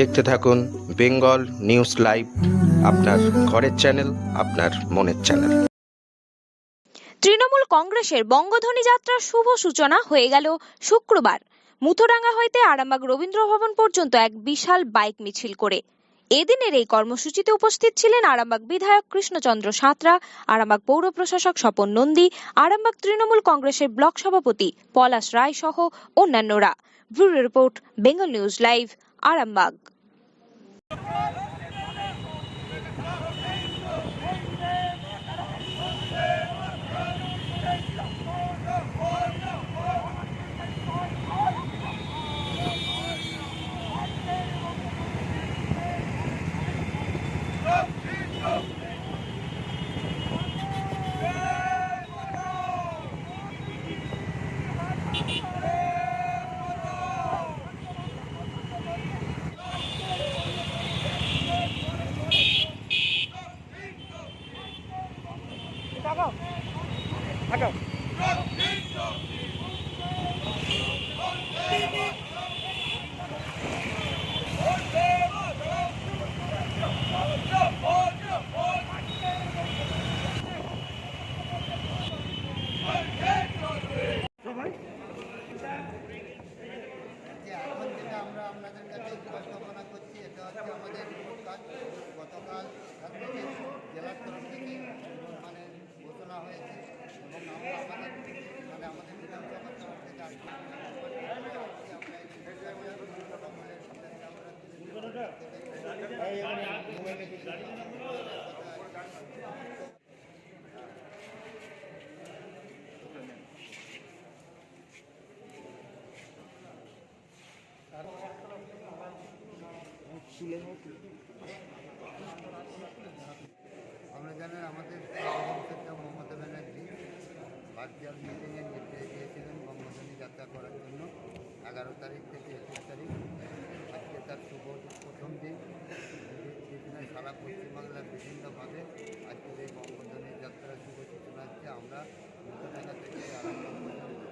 দেখতে থাকুন Bengal news live, আপনার ঘরের চ্যানেল, আপনার মনের চ্যানেল। তৃণমূল কংগ্রেসের বঙ্গধ্বনি যাত্রার শুভ সূচনা হয়ে গেল শুক্রবার। মুথোডাঙ্গা হইতে আরামবাগ রবীন্দ্র ভবন পর্যন্ত এক বিশাল বাইক মিছিল করে। এদিনের এই কর্মসূচিতে উপস্থিত ছিলেন আরামবাগ বিধায়ক কৃষ্ণচন্দ্র সাঁতরা, আরামবাগ পৌর প্রশাসক স্বপন নন্দী, আরামবাগ তৃণমূল কংগ্রেসের ব্লক সভাপতি পলাশ রায় সহ অন্যান্যরা। Bureau report, Bengal news live. Arambagh যেটা আমরা আপনাদের কাছে উপস্থাপনা করছি এটা হচ্ছে আমাদের গতকাল তুলে সারা পশ্চিমবাংলার বিভিন্নভাবে আজকের এই বঙ্গবন্ধু যাত্রার শুভ সূচনা হচ্ছে আমরা মোটরডাঙ্গা থেকে পর্যন্ত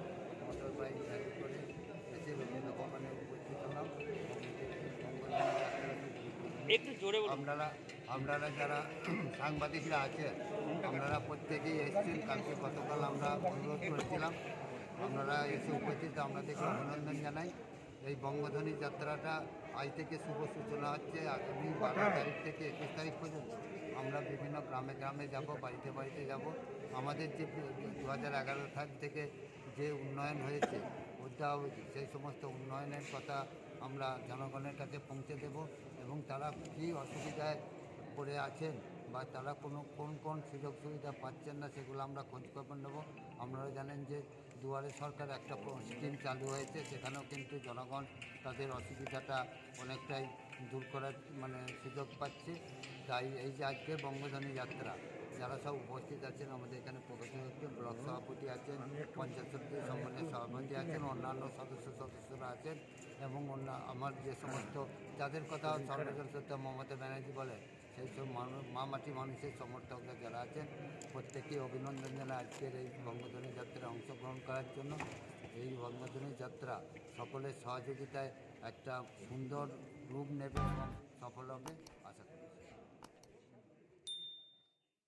মোটর বাইক গাড়ি করে এসে বিভিন্ন ভবনে উপস্থিত হলাম। যাত্রা একটু জোরে আপনারা আপনারা যারা সাংবাদিকরা আছেন আপনারা প্রত্যেকেই এসেছেন। কালকে গতকাল আমরা অনুরোধ করেছিলাম। আপনারা এসে উপস্থিত আপনাদেরকে অভিনন্দন জানাই। এই বঙ্গধ্বনি যাত্রাটা আজ থেকে শুভ সূচনা হচ্ছে। আগামী বারো তারিখ থেকে একুশ তারিখ পর্যন্ত আমরা বিভিন্ন গ্রামে গ্রামে যাব, বাড়িতে বাড়িতে যাব। আমাদের যে দু হাজার এগারো সাল থেকে যে উন্নয়ন হয়েছে অদ্যাবধি সেই সমস্ত উন্নয়নের কথা আমরা জনগণের কাছে পৌঁছে দেব এবং তারা কী অসুবিধায় পড়ে আছেন বা তারা কোনো, কোন কোন সুযোগ সুবিধা পাচ্ছেন না সেগুলো আমরা খোঁজ খবর নেব। আপনারা জানেন যে দুয়ারে সরকার একটা স্কিম চালু হয়েছে, সেখানেও কিন্তু জনগণ তাদের অসুবিধাটা অনেকটাই দূর করার মানে সুযোগ পাচ্ছে। তাই এই যে আজকে বঙ্গধ্বনি যাত্রা, যারা সব উপস্থিত আছেন, আমাদের এখানে হচ্ছে ব্লক সভাপতি আছেন, পঞ্চায়েত সমিতি সম্মানের সভাপতি আছেন, অন্যান্য সদস্য সদস্যরা আছেন এবং অন্য, আমার যে সমস্ত, যাদের কথা সর্বজন সত্য মমতা ব্যানার্জি বলেন সেই সব মানুষ মা মাটি মানুষের সমর্থকরা যারা আছেন প্রত্যেকেই অভিনন্দন জানাই আজকের এই বঙ্গধ্বনি যাত্রায় অংশগ্রহণ করার জন্য। এই বঙ্গধ্বনি যাত্রা সকলের সহযোগিতায় একটা সুন্দর রূপ নেবে এবং সফল হবে